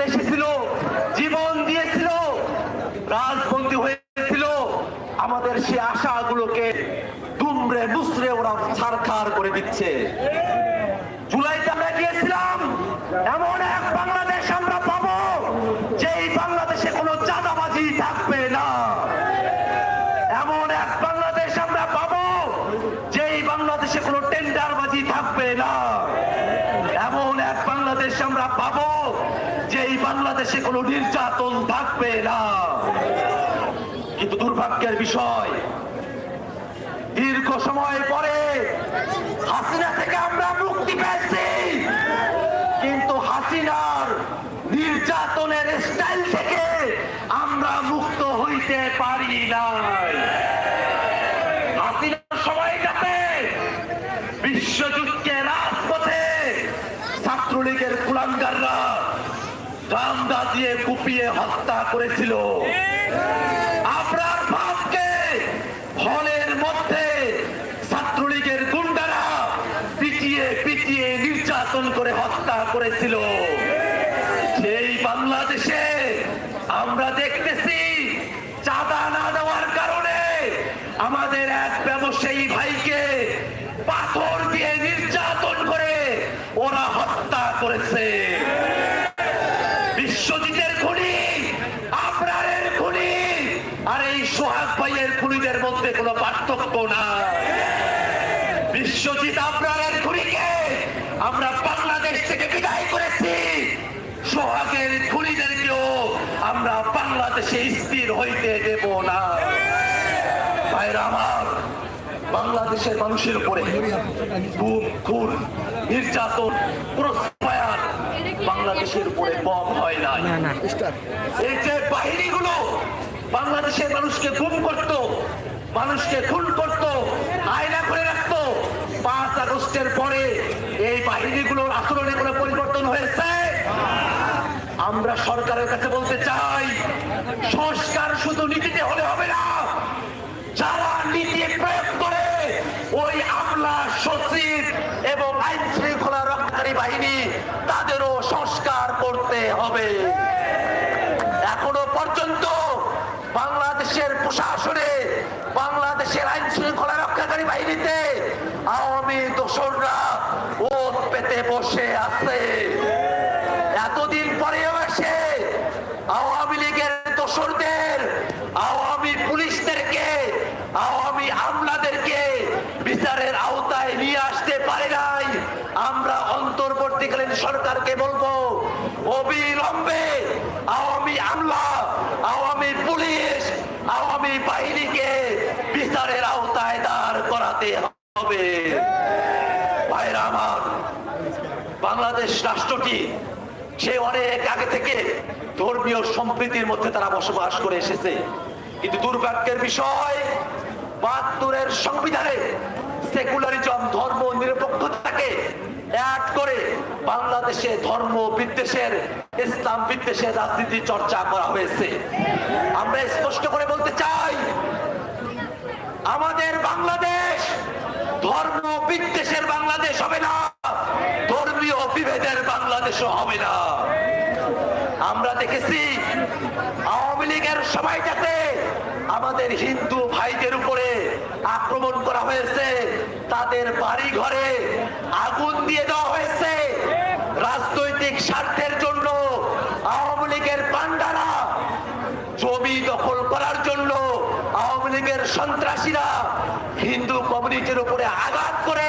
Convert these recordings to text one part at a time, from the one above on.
করতে এসেছিল, জীবন দিয়েছিল, রাজবন্দী হয়েছিল। আমাদের সে আশাগুলোকে দুমড়ে মুসড়ে ওরা ছারখার করে দিচ্ছে জুলাইতে আমরা গিয়েছিলাম এমন এক বাংলাদেশ আমরা পাবো যেই বাংলাদেশে কোনো চাঁদাবাজি থাকবে না এমন এক বাংলাদেশ আমরা পাবো যেই বাংলাদেশে কোনো টেন্ডারবাজি থাকবে না এমন এক বাংলাদেশ আমরা পাবো যেই বাংলাদেশে কোনো নির্যাতন থাকবে না। কিন্তু দুর্ভাগ্যের বিষয়, দীর্ঘ সময় পরে হাসিনা থেকে আমরা মুক্তি পেয়েছি। কিন্তু হাসিনার নির্যাতনের স্টাইল থেকে আমরা মুক্ত হইতে পারি নাই হাসিনার সময়টাতে বিশ্বযুদ্ধে রাজপথে ছাত্রলীগের কুলাঙ্গাররা গান্দা দিয়ে হত্যা করেছিল। আপনার বাপকে হলের মধ্যে ছাত্রলীগের গুন্ডারা পিটিয়ে পিটিয়ে নির্যাতন করে হত্যা করেছিল। ভাইয়ের খুনিদের মধ্যে কোনো পার্থক্য না বিশ্বজিৎ আবরারের খুনিকে আমরা বাংলাদেশ থেকে বিদায় করেছি। সোহাগের খুনিদেরকেও আমরা বাংলাদেশে স্থির হইতে দেব না। ভাইরা আমার বাংলাদেশের মানুষের উপরে খুন নির্যাতন বাংলাদেশের উপরে কম হয় নাই। এই যে বাহিনীগুলো বাংলাদেশের মানুষকে গুম করত, মানুষকে খুন করত, আয়না করে রাখত। পাঁচ আগস্টের পরে এই বাহিনীগুলোর আচরণে কোনো পরিবর্তন হয়েছে? আমরা সরকারের কাছে বলতে চাই, সংস্কার শুধু নীতিতে হলে হবে না। যারা নীতি প্রয়োগ করে, ওই আমলা, সচিব এবং আইন শৃঙ্খলা রক্ষাকারী বাহিনী, তাদেরও সংস্কার করতে হবে এখনও পর্যন্ত বাংলাদেশের প্রশাসনে, বাংলাদেশের আইন শৃঙ্খলা রক্ষাকারী বাহিনীতে আওয়ামী দোষররা ওত পেতে বসে আছে। এতদিন পরে এসে আওয়ামী লীগের দোষরদের আওয়ামী পুলিশদেরকে, আওয়ামী আমলাদেরকে বিচারের আওতায় নিয়ে আসতে পারে নাই আমরা অন্তর্বর্তীকালীন সরকারকে বলব অবিলম্বে আওয়ামী আমলা আওয়ামী পুলিশ আওয়ামী বাহিনীকে বিচারের আওতায় দাঁড় করাতে হবে। ভাইরা আমার, বাংলাদেশ রাষ্ট্রটি সে অনেক আগে থেকে ধর্মীয় সম্প্রীতির মধ্যে তারা বসবাস করে এসেছে। কিন্তু দুর্ভাগ্যের বিষয়, বাহাত্তরের সংবিধানে সেকুলারিজম, ধর্ম, নিরপেক্ষতাকে অ্যাড করে বাংলাদেশে ধর্ম বিদ্বেষের, ইসলাম বিদ্বেষের রাজনীতি চর্চা করা হয়েছে। আমরা স্পষ্ট করে বলতে চাই, আমাদের বাংলাদেশ ধর্ম বিদ্বেষের বাংলাদেশ হবে না, ধর্মীয় বিভেদের বাংলাদেশও হবে না। আমরা দেখেছি, আওয়ামী লীগের সময়টাতে আমাদের হিন্দু ভাইদের উপরে আক্রমণ করা হয়েছে। তাদের বাড়ি ঘরে আগুন স্বার্থের জন্য আওয়ামী লীগের পান্ডারা জমি দখল করার জন্য আওয়ামী লীগের সন্ত্রাসীরা হিন্দু কমিউনিটির উপরে আঘাত করে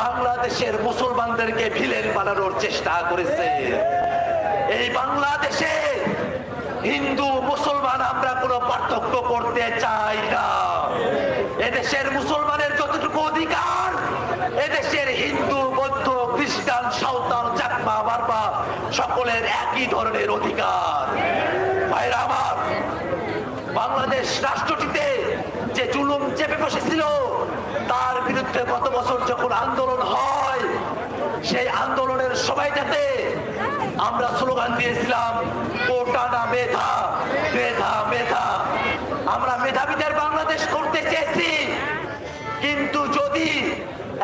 বাংলাদেশের মুসলমানদেরকে ভিলেন বানানোর চেষ্টা করেছে। এই বাংলাদেশে হিন্দু, মুসলমান আমরা কোনো পার্থক্য করতে চাই না। এদেশের মুসলমানের যতটুকু অধিকার, এদেশের হিন্দু, বৌদ্ধ, খ্রিস্টান সকলের একই ধরনের অধিকার। ভাইরা আমার, বাংলাদেশ রাষ্ট্রটিতে যে জুলুম চেপে বসেছিল, তার বিরুদ্ধে গত বছর যখন আন্দোলন হয়, সেই আন্দোলনের সময়টাতে আমরা স্লোগান দিয়েছিলাম, কোটা না মেধা মেধা মেধা। আমরা মেধাবীদের বাংলাদেশ করতে চেয়েছি, কিন্তু যদি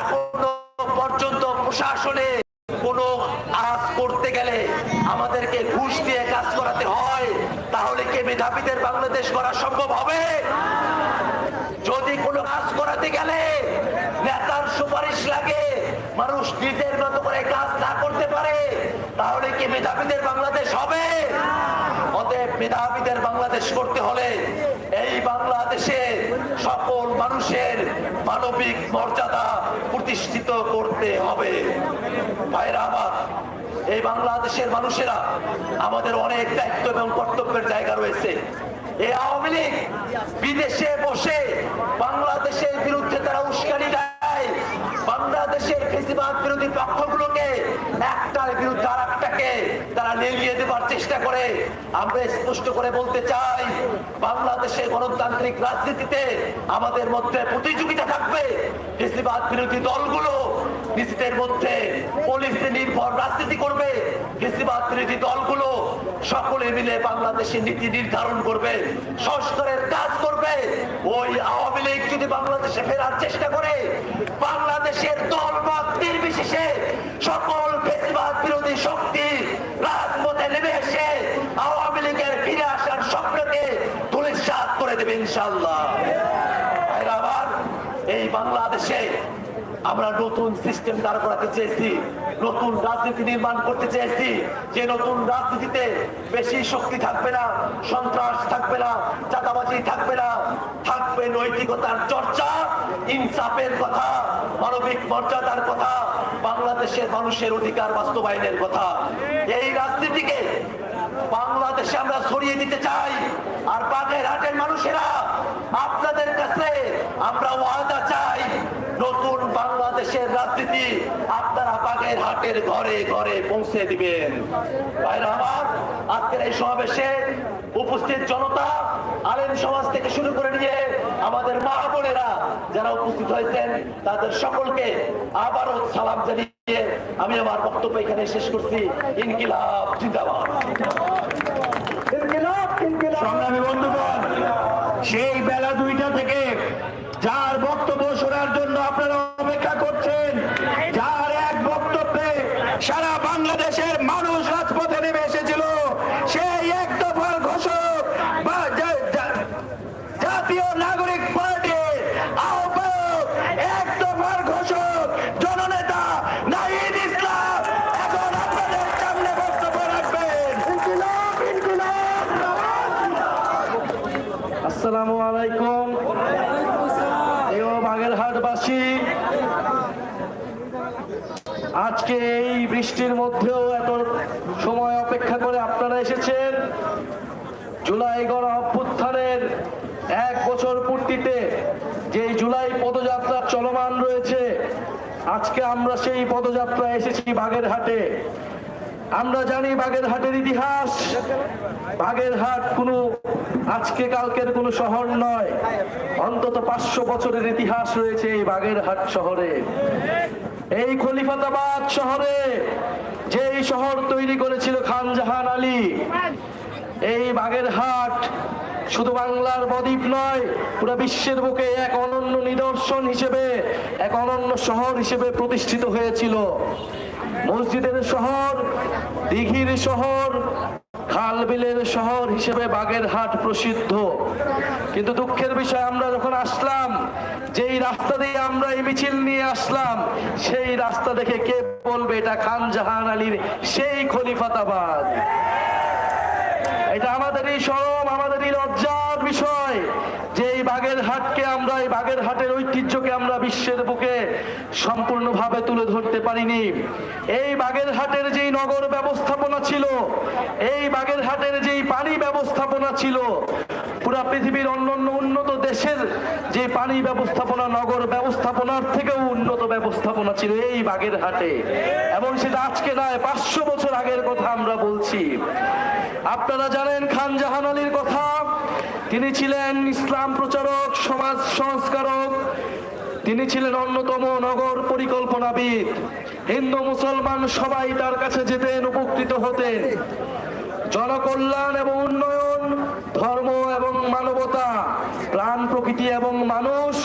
এখনও পর্যন্ত প্রশাসনে কোনো আজ করতে গেলে আমাদেরকে ঘুষ দিয়ে কাজ করাতে হয়, তাহলে কি মেধাবীদের বাংলাদেশ করা সম্ভব হবে? যদি কোনো কাজ করাতে গেলে নেতার সুপারিশ লাগে, মানুষ নিজের মতো করে কাজ না করতে পারে, তাহলে কি মেধাবীদের বাংলাদেশ হবে? অতএব মেধাবীদের বাংলাদেশ করতে হলে এই বাংলাদেশে সকল মানুষের মানবিক মর্যাদা প্রতিষ্ঠিত করতে হবে। ভাইরা আমার এই বাংলাদেশের মানুষেরা আমাদের অনেক দায়িত্ব এবং কর্তব্যের জায়গা রয়েছে। এই আওয়ামী লীগ বিদেশে বসে বাংলাদেশের বিরুদ্ধে তারা উস্কানি দেয়। বাংলাদেশের ফেসিবাদ বিরোধী পক্ষগুলোকে একটার বিরুদ্ধে আর একটাকে তারা লেলিয়ে দেবার চেষ্টা করে। আমরা স্পষ্ট করে বলতে চাই, বাংলাদেশের গণতান্ত্রিক রাজনীতিতে আমাদের মধ্যে প্রতিযোগিতা থাকবে। ফেসিবাদ বিরোধী দলগুলো নিজেদের মধ্যে পলিসি নির্ভর রাজনীতি করবে। ফেসিবাদ দলগুলো সকলে মিলে বাংলাদেশের নীতি নির্ধারণ করবে, সংস্কারের কাজ করবে। ওই আওয়ামী লীগ যদি বাংলাদেশে ফেরার চেষ্টা করে, বাংলাদেশের দল মত নির্বিশেষে সকল বেশিরভাগ বিরোধী শক্তি রাজপথে নেমে এসে আওয়ামী লীগের ফিরে আসার স্বপ্নকে ধূলিসাৎ করে দেবে ইনশাল্লাহ ভাইরা আমার এই বাংলাদেশে আমরা নতুন সিস্টেম দাঁড় করাতে চেয়েছি, নতুন রাজনীতি নির্মাণ করতে চেয়েছি। যে নতুন রাজনীতিতে বেশি শক্তি থাকবে না, সন্ত্রাস থাকবে না, চাঁদাবাজি থাকবে না, থাকবে নৈতিকতার চর্চা, ইনসাফের কথা, মানবিক মর্যাদার কথা, বাংলাদেশের মানুষের অধিকার বাস্তবায়নের কথা। এই রাজনীতিকে বাংলাদেশে আমরা ছড়িয়ে দিতে চাই। আর বাগের হাটের মানুষেরা, আপনাদের কাছে আমরা ওয়াদা চাই। বাংলাদেশের রাজনীতি আপনারা বাগের হাটের ঘরে ঘরে পৌঁছে দিবেন। ভাইরা আমার আজকের এই সমাবেশে উপস্থিত জনতা আলেম সমাজ থেকে শুরু করে নিয়ে আমাদের মা বোনেরা যারা উপস্থিত হয়েছেন তাদের সকলকে আবারও সালাম জানিয়ে আমি আমার বক্তব্য এখানে শেষ করছি। ইনকিলাব জিন্দাবাদ। সংগ্রামী বন্ধুগণ সেই বেলা দুইটা থেকে যার বক্তব্য শোনার জন্য আপনারা অপেক্ষা করছেন যার এক বক্তব্যে সারা বাংলাদেশের মানুষ রাজপথে নেমে এসেছিল সেই এক দফার ঘোষক বা জা- জা- জাতীয় নাগরিক পার্টির আহ্বায়ক এক দফার ঘোষক জননেতা নাহিদ ইসলাম এখন আপনাদের সামনে বক্তব্য রাখবেন ইনকিলাব ইনকিলাব আসসালামু আলাইকুম। বাগেরহাটবাসী, আজকে এই বৃষ্টির মধ্যেও এত সময় অপেক্ষা করে আপনারা এসেছেন। জুলাই গণ অভ্যুত্থানের এক বছর পূর্তিতে যে জুলাই পদযাত্রা চলমান রয়েছে, আজকে আমরা সেই পদযাত্রা এসেছি বাগেরহাটে। আমরা জানি বাগেরহাটের ইতিহাস। বাগেরহাট কোনো আজকে কালকের কোনো শহর নয়। অন্তত পাঁচশো বছরের ইতিহাস রয়েছে এই বাগেরহাট শহরে। এই খলিফাতাবাদ শহরে যেই শহর তৈরি করেছিল খান জাহান আলী, এই বাগেরহাট শুধু বাংলার বদ্বীপ নয়, পুরো বিশ্বের বুকে এক অনন্য নিদর্শন হিসেবে, এক অনন্য শহর হিসেবে প্রতিষ্ঠিত হয়েছিল। মসজিদের শহর, দিঘির শহর, খালবিলের শহর হিসেবে বাগেরহাট প্রসিদ্ধ। কিন্তু দুঃখের বিষয়, আমরা যখন আসলাম, যেই রাস্তা দিয়ে আমরা এই মিছিল নিয়ে আসলাম, সেই রাস্তা দেখে কে বলবে এটা খান জাহান আলীর সেই খলিফাতাবাদ? এটা আমাদেরই সরম, আমাদের এই লজ্জার বিষয়। যে এই বাগেরহাটকে আমরা, এই বাগেরহাটের ঐতিহ্যকে আমরা বিশ্বের বুকে সম্পূর্ণভাবে তুলে ধরতে পারিনি। এই বাগেরহাটের যেই নগর ব্যবস্থাপনা ছিল, এই বাগেরহাটের যেই পানি ব্যবস্থাপনা ছিল, পুরা পৃথিবীর অন্যান্য উন্নত দেশের যে পানি ব্যবস্থাপনা, নগর ব্যবস্থাপনার থেকেও উন্নত ব্যবস্থাপনা ছিল এই বাগেরহাটে এবং সেটা আজকে নয়, পাঁচশো বছর আগের কথা আমরা বলছি। আপনারা জানেন খান জাহান আলীর কথা। তিনি ছিলেন ইসলাম প্রচারক, সমাজ সংস্কারক। তিনি ছিলেন অন্যতম নগর পরিকল্পনাবিদ। হিন্দু, মুসলমান সবাই তার কাছে যেতেন, উপকৃত হতেন। জনকল্যাণ এবং উন্নয়ন, ধর্ম এবং মানবতা, প্রাণ, প্রকৃতি এবং মানুষ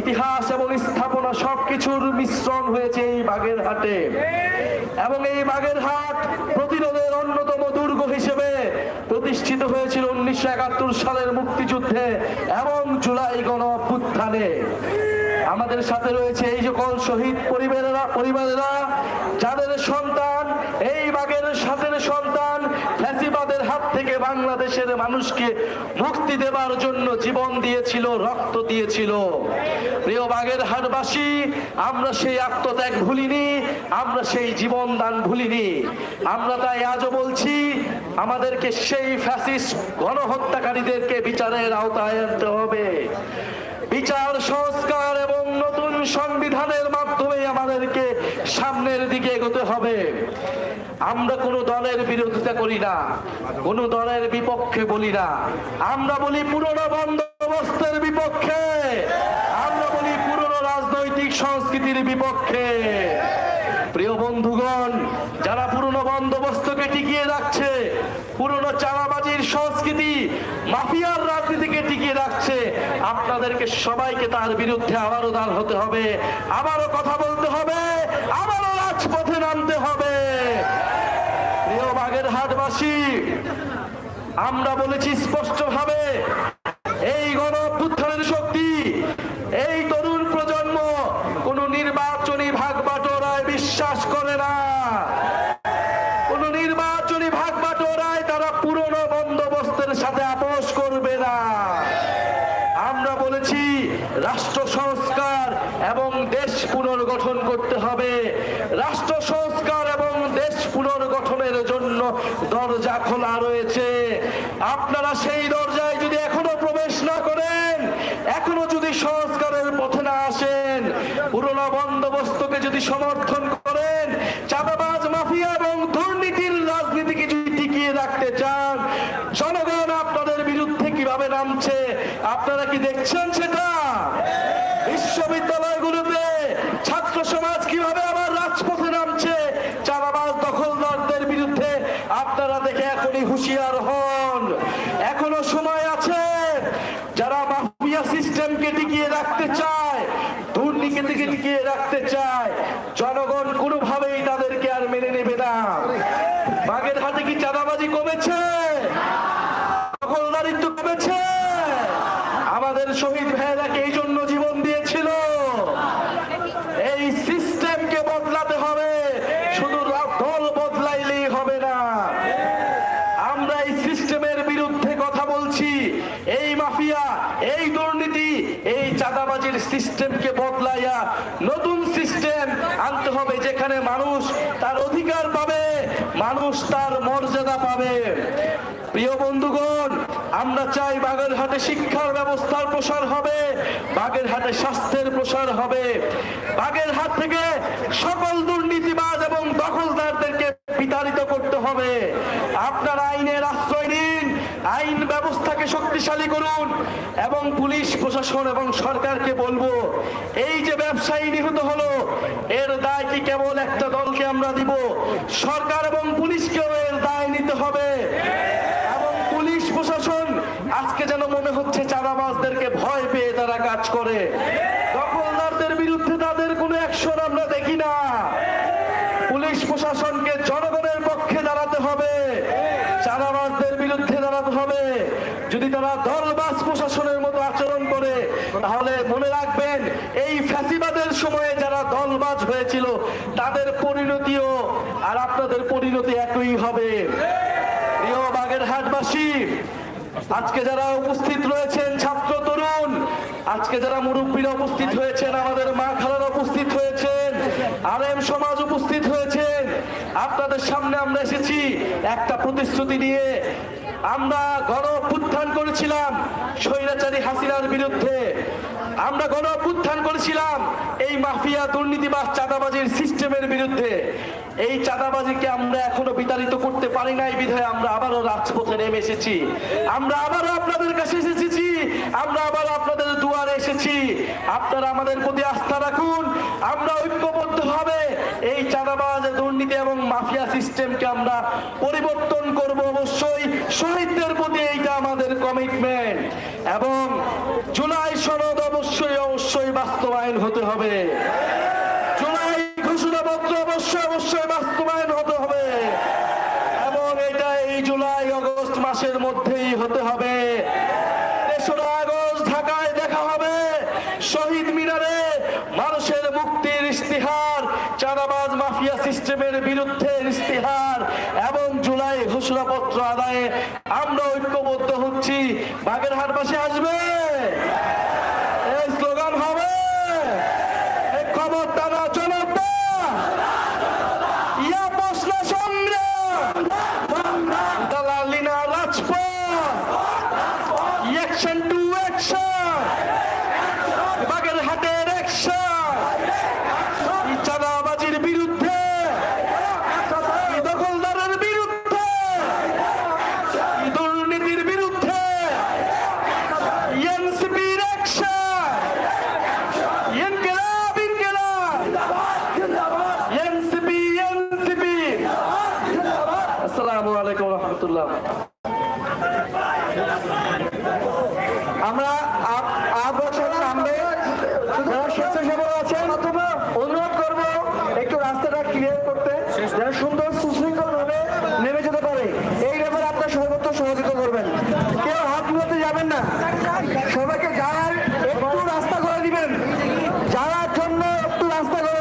ইতিহাস এবং স্থাপনা সবকিছুর মিশ্রণ হয়েছে এই বাগেরহাটে এবং এই বাগেরহাট প্রতিরোধের অন্যতম দুর্গ হিসেবে প্রতিষ্ঠিত হয়েছিল উনিশশো একাত্তর সালের মুক্তিযুদ্ধে এবং জুলাই গণ আমাদের সাথে রয়েছে এই সকল শহীদ পরিবারেরা পরিবারেরা, যাদের সন্তান, এই বাগের সাথের সন্তান, ফ্যাসিবাদের বাংলাদেশের মানুষকে মুক্তি দেবার জন্য জীবন দিয়েছিল, রক্ত দিয়েছিল। প্রিয় বাগের হাটবাসী আমরা সেই আত্মত্যাগ ভুলিনি, আমরা সেই জীবন দান ভুলিনি। আমরা তাই আজও বলছি, আমাদেরকে সেই ফ্যাসিস্ট গণহত্যাকারীদেরকে বিচারের আওতায় আনতে হবে। বিচার, সংস্কার এবং নতুন সংবিধানের মাধ্যমে আমাদেরকে সামনের দিকে এগোতে হবে। আমরা কোনো দলের বিরোধিতা করি না, কোনো দলের বিপক্ষে বলি না। আমরা বলি পুরনো বন্দোবস্তের বিপক্ষে, আমরা বলি পুরনো রাজনৈতিক সংস্কৃতির বিপক্ষে। প্রিয় বন্ধুগণ, যারা পুরনো বন্দোবস্তকে টিকিয়ে রাখছে, পুরনো চালাবাজির সংস্কৃতি মাফিয়ার রাজনীতিকে টিকিয়ে রাখছে, আপনাদেরকে সবাইকে তার বিরুদ্ধে আবারও দান হতে হবে, আবারও কথা বলতে হবে, আবারও রাজপথে নামতে হবে। প্রিয় বাগেরহাটবাসী, আমরা বলেছি স্পষ্টভাবে, এই গণ শক্তি এই তরুণ প্রজন্ম কোন নির্বাচনী ভাগ বাটোরায় বিশ্বাস করে না কোন নির্বাচনী ভাগ বাটোরায় তারা পুরনো বন্দোবস্তের সাথে আপোষ করবে না আমরা বলেছি রাষ্ট্র সংস্কার এবং দেশ পুনর্গঠন করতে হবে রাষ্ট্র সংস্কার এবং দেশ পুনর্গঠনের জন্য দরজা খোলা রয়েছে আপনারা সেই দরজায় যদি এখনও প্রবেশ না করেন এখনও যদি সংস্কারের পথে না আসেন পুরনো বন্দোবস্তকে যদি সমর্থন করেন চাঁদাবাজ মাফিয়া এবং দুর্নীতির রাজনীতিকে যদি টিকিয়ে রাখতে চান জনগণ আপনাদের বিরুদ্ধে কীভাবে নামছে আপনারা কি দেখছেন সেটা বিশ্ববিদ্যালয়গুলোতে ছাত্র সমাজ কীভাবে আবার রাজপথে নামছে চাঁদাবাজ দখলদারদের বিরুদ্ধে আপনারা দেখে এখনই হুঁশিয়ার হন এখনও সময় আছে যারা মাফিয়া সিস্টেমকে টিকিয়ে রাখতে চায় দুর্নীতিকে টিকিয়ে রাখতে চায়। জনগণ কোনোভাবেই তাদেরকে আর মেনে নেবে না। বাগের হাতে কি চাঁদাবাজি কমেছে? দখলদারিত্ব কমেছে? আমাদের শহীদ ভাইয়েরাকে এই জন্য জীবন দিয়েছিল? এই সিস্টেমকে বদলাতে হবে। শুধু দল বদলাইলেই হবে না। আমরা এই সিস্টেমের বিরুদ্ধে কথা বলছি। এই মাফিয়া, এই দুর্নীতি সিস্টেমকে বদলাইয়া নতুন সিস্টেম আনতে হবে, যেখানে মানুষ তার অধিকার পাবে, মানুষ তার মর্যাদা পাবে। প্রিয় বন্ধুগণ, আমরা চাই বাগেরহাটে শিক্ষার ব্যবস্থার প্রসার হবে, বাগেরহাটে স্বাস্থ্যের প্রসার হবে। বাগেরহাট থেকে সকল দুর্নীতিবাজ এবং দখলদারদেরকে বিতাড়িত করতে হবে। আপনারা আইনের আশ্রয় নিন আইন ব্যবস্থাকে শক্তিশালী করুন এবং পুলিশ, প্রশাসন এবং সরকারকে বলব, এই যে ব্যবসায়ী নিহত হলো, এর দায় কি কেবল একটা দলকে আমরা দিব? সরকার এবং পুলিশকেও এর দায় নিতে হবে। এবং পুলিশ, প্রশাসন, আজকে যেন মনে হচ্ছে চাঁদাবাজদেরকে ভয় পেয়ে তারা কাজ করে দখলদারদের বিরুদ্ধে তাদের কোনো অ্যাকশন আমরা দেখি না পুলিশ প্রশাসনকে জনগণের পক্ষে দাঁড়াতে হবে চাঁদাবাজদের বিরুদ্ধে দাঁড়াতে হবে যদি তারা দলবাজ প্রশাসনের মতো আচরণ করে তাহলে মনে রাখবেন, এই ফ্যাসিবাদের সময়ে যারা দলবাজ হয়েছিল, তাদের পরিণতিও আর আপনাদের পরিণতি একই হবে। প্রিয় আজকে যারা উপস্থিত রয়েছেন ছাত্র তরুণ, আজকে যারা মুরব্বীরা উপস্থিত হয়েছেন, আমাদের মা খালারা উপস্থিত হয়েছেন আর এম সমাজ উপস্থিত হয়েছেন, আপনাদের সামনে আমরা এসেছি একটা প্রতিশ্রুতি নিয়ে। আমরা গণ করেছিলাম, স্বৈরাচারী হাসিনার বিরুদ্ধে। আমরা গণ অভ্যুত্থান করেছিলাম। এই মাফিয়া দুর্নীতিবাস চাঁদাবাজির সিস্টেমের বিরুদ্ধে। এই চাঁদাবাজিকে আমরা এখনও বিতাড়িত করতে পারি নাই, বিধায় আমরা আবারও রাজপথে নেমে এসেছি। আমরা আবারও আপনাদের কাছে এসেছি। আমরা আবার আপনাদের দুয়ারে এসেছি। আপনারা আমাদের প্রতি আস্থা রাখুন। আমরা ঐক্যবদ্ধ হবে। এই চাঁদাবাজ, দুর্নীতি এবং মাফিয়া সিস্টেমকে আমরা পরিবর্তন করব অবশ্যই। শহীদদের প্রতি এইটা আমাদের কমিটমেন্ট এবং জুলাই সনদ অবশ্যই অবশ্যই বাস্তবায়ন হতে হবে। জুলাই ঘোষণাপত্র অবশ্যই অবশ্যই বাস্তবায়ন হতে হবে। এবং এটা এই জুলাই আগস্ট মাসের মধ্যেই হতে হবে। তেসরা আগস্ট ঢাকায় দেখা হবে। শহীদ মিনারে মানুষের মুক্তির ইস্তিহার চাঁদাবাজ মাফিয়া সিস্টেমের বিরুদ্ধে ইস্তিহার এবং জুলাই ঘোষণাপত্র আদায়ে আমরা ঐক্যবদ্ধ হচ্ছি বাগেরহাট পাশে আসবে এই স্লোগান হবে এই Gracias.